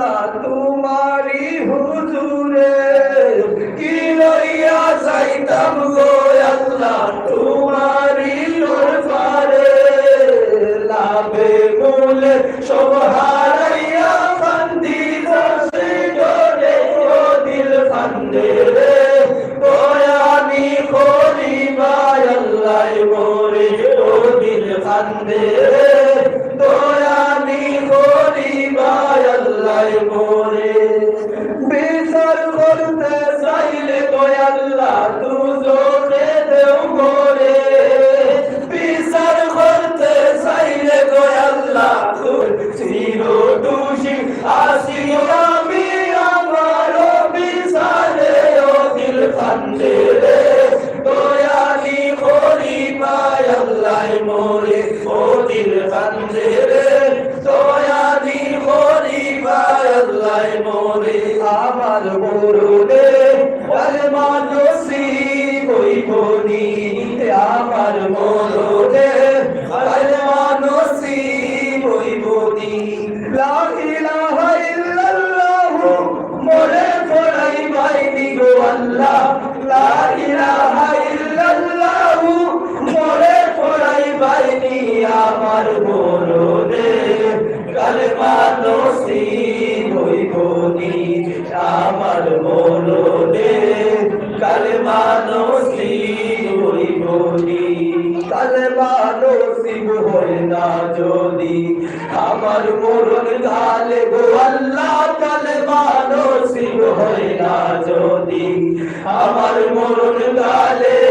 আল্লাহ তোমারি হুজুরে। কি লইয়া যাইতাম গো আল্লাহ তোমারি লড়বারে লাভে মূলে সব হারাইয়া দশে ডরে ও দিল কান্দে রে বয়ানি করি আল্লাহ মোরে ও দিল কান্দে রে দুজনে দেও করে চাইলে দয়াল্লাহ চির দোষী আসি আমি আমার বিচারে দিল কান্দে রে করি পায় আল্লাহ মোরে মোরে আমার মরুনে কলমা নসিব হইবনি আমার মরুনে কলমা নসিব ইল্লাল্লাহ মোরে পড়াই বাইনি গো আল্লাহ, লা ইলাহা পড়াই বাইনি আমার মরুনে কলমা নসিব হইবনি আমার মরুনে কলমা নসিব হইবনি কলমা নসিব হয় না যদি আমার মরণ গালে গো আল্লাহ কলমা নসিব হয় না যদি আমার মরণ গালে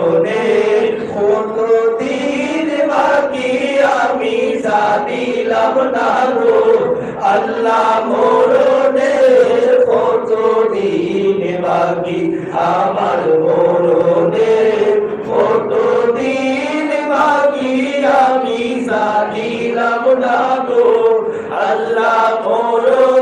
মরণে কত দিন বাকি আমি জানিলাম না গো। আল্লাহ মরণে কত দিন বাকি আমার মরণে কত দিন বাকি আমি জানিলাম না গো। আল্লাহ মরণে